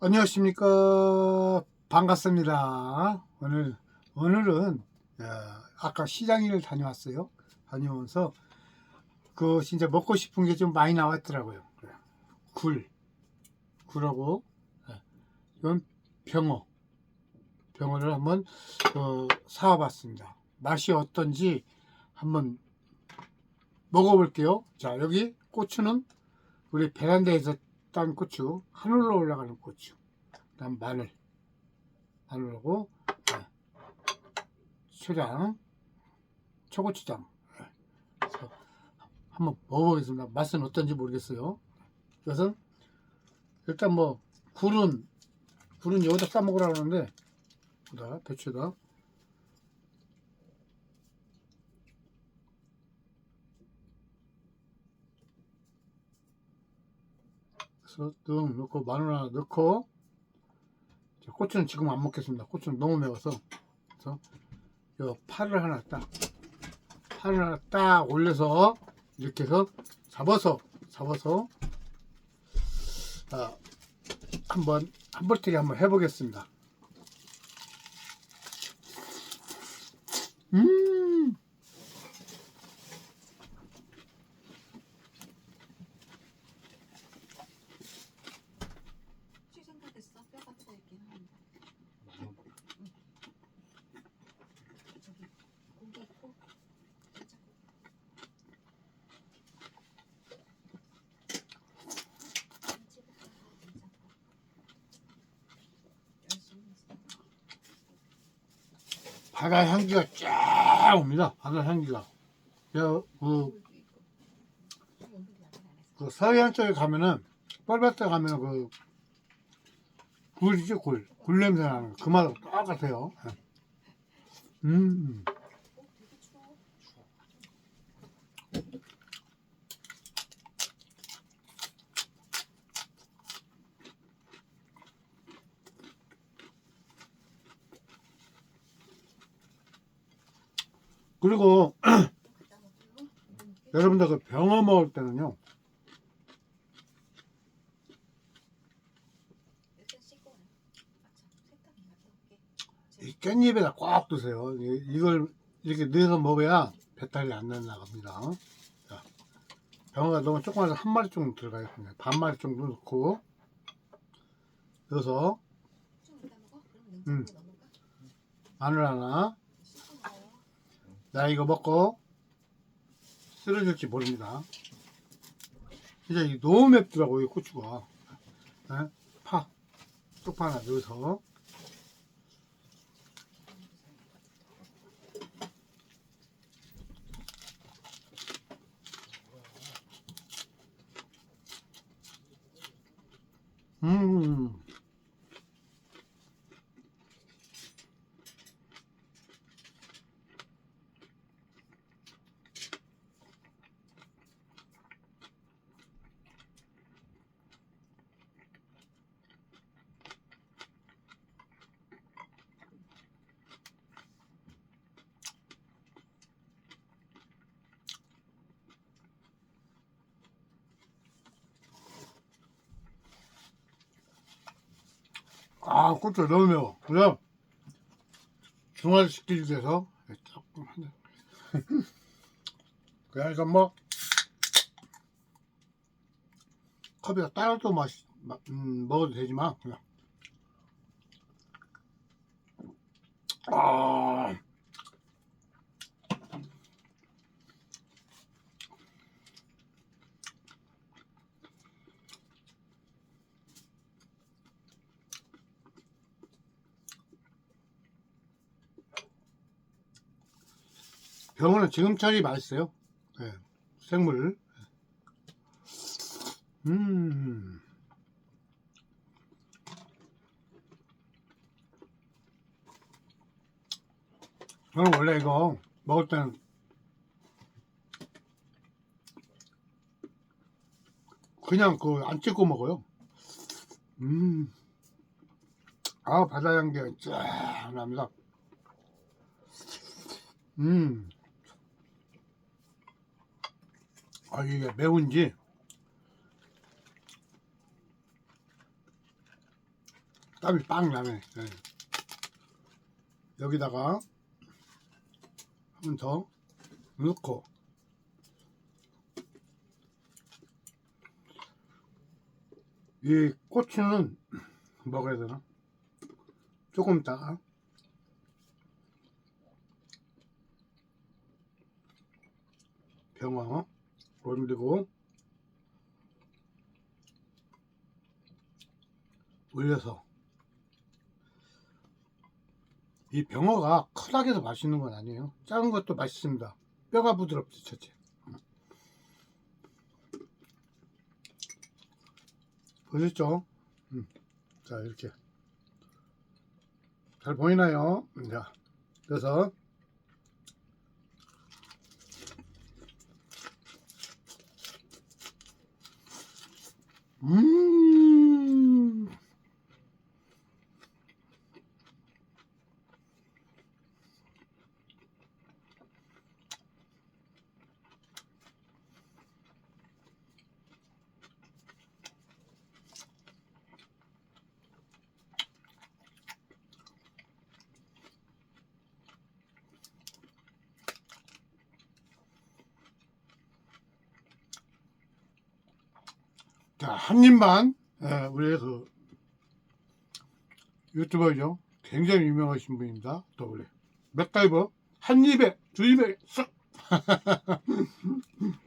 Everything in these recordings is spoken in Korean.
안녕하십니까. 반갑습니다. 오늘 오늘은 어, 아까 시장일 다녀왔어요. 다녀오면서 그 진짜 먹고 싶은 게 좀 많이 나왔더라고요. 굴. 굴하고 예, 이건 병어. 병어를 한번 어, 사와봤습니다. 맛이 어떤지 한번 먹어볼게요. 자 여기 고추는 우리 베란다에서 딴 고추 하늘로 올라가는 고추. 그다음 마늘. 마늘하고 네. 초장 초고추장. 네. 한번 먹어보겠습니다. 맛은 어떤지 모르겠어요. 그래서 일단 뭐 굴은 굴은 여기다 싸 먹으라 그러는데 여기다 배추에다 등 넣고 마늘 하나 넣고 자, 고추는 지금 안 먹겠습니다. 고추는 너무 매워서 그래서 요 파를 하나 딱 파를 하나 딱 올려서 이렇게 해서 잡아서 잡아서 아, 한번 한 벌뜨기 한번 해보겠습니다. 음. 혹시 생각했어? 뼈가 들어있긴 한데. 응. 저기 고기 있고 살짝 열심히 했어. 바다 향기가 쫙 옵니다. 바다 향기가. 저, 그. 그 서해안 쪽에 가면은 뻘밭에 가면 그 굴이죠 굴. 굴 냄새 나는 거. 그 맛하고 똑같아요. 예. 음. 어, 되게 추워. 그리고 여러분들 그 병어 먹을 때는요. 이 깻잎에다 꽉 드세요. 이- 이걸 이렇게 넣어서 먹어야 배탈이 안 나갑니다. 자, 병어가 너무 조그마해서 한 마리 정도. 그냥 반 마리 정도 넣고 넣어서 음. 마늘 하나. 나 이거 먹고 쓰러질지 모릅니다. 진짜 이게 너무 맵더라고 이 고추가. 예? 파, 쪽파 하나 넣어서 음. 아, 고추 너무 매워. 그래서 중화시키기 위해서 조금 한 그러니까 뭐 컵에다 따라도 맛 음, 먹어도 되지만 그냥 아 병어는 지금철이 맛있어요. 네, 생물. 음. 저는 원래 이거 먹을 때는 그냥 그 안 찍고 먹어요. 음. 아, 바다 향기가 쫙 납니다. 음. 아, 이게 매운지 땀이 빵 나네. 예. 여기다가 한 번 더 넣고 이 고추는 먹어야 되나? 조금 있다가 병어 올리고 올려서 이 병어가 크다고 해서 맛있는 건 아니에요 작은 것도 맛있습니다 뼈가 부드럽지 첫째 보셨죠? 음. 자 이렇게 잘 보이나요? 자 그래서 음 자, 한 입만, 예, 우리 그, 유튜버죠. 굉장히 유명하신 분입니다. 더블에. 맥다이버, 한 입에, 두 입에, 쏙!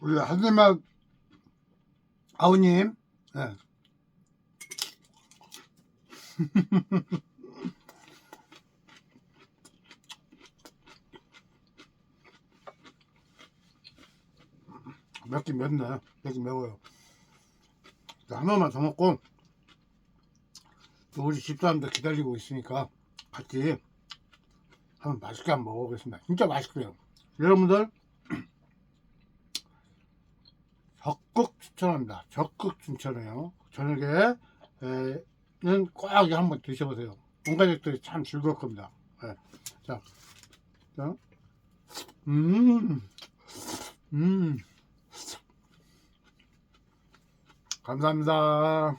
우리 한 입만, 아우님, 예. 맵긴 맵네. 맵긴 매워요. 자, 한 번만 더 먹고, 또 우리 집사람들 기다리고 있으니까 같이 한번 맛있게 한번 먹어보겠습니다. 진짜 맛있고요. 여러분들, 적극 추천합니다. 적극 추천해요. 저녁에는 꼭 한번 드셔보세요. 온 가족들이 참 즐거울 겁니다. 예. 자, 자, 음, 음. 감사합니다.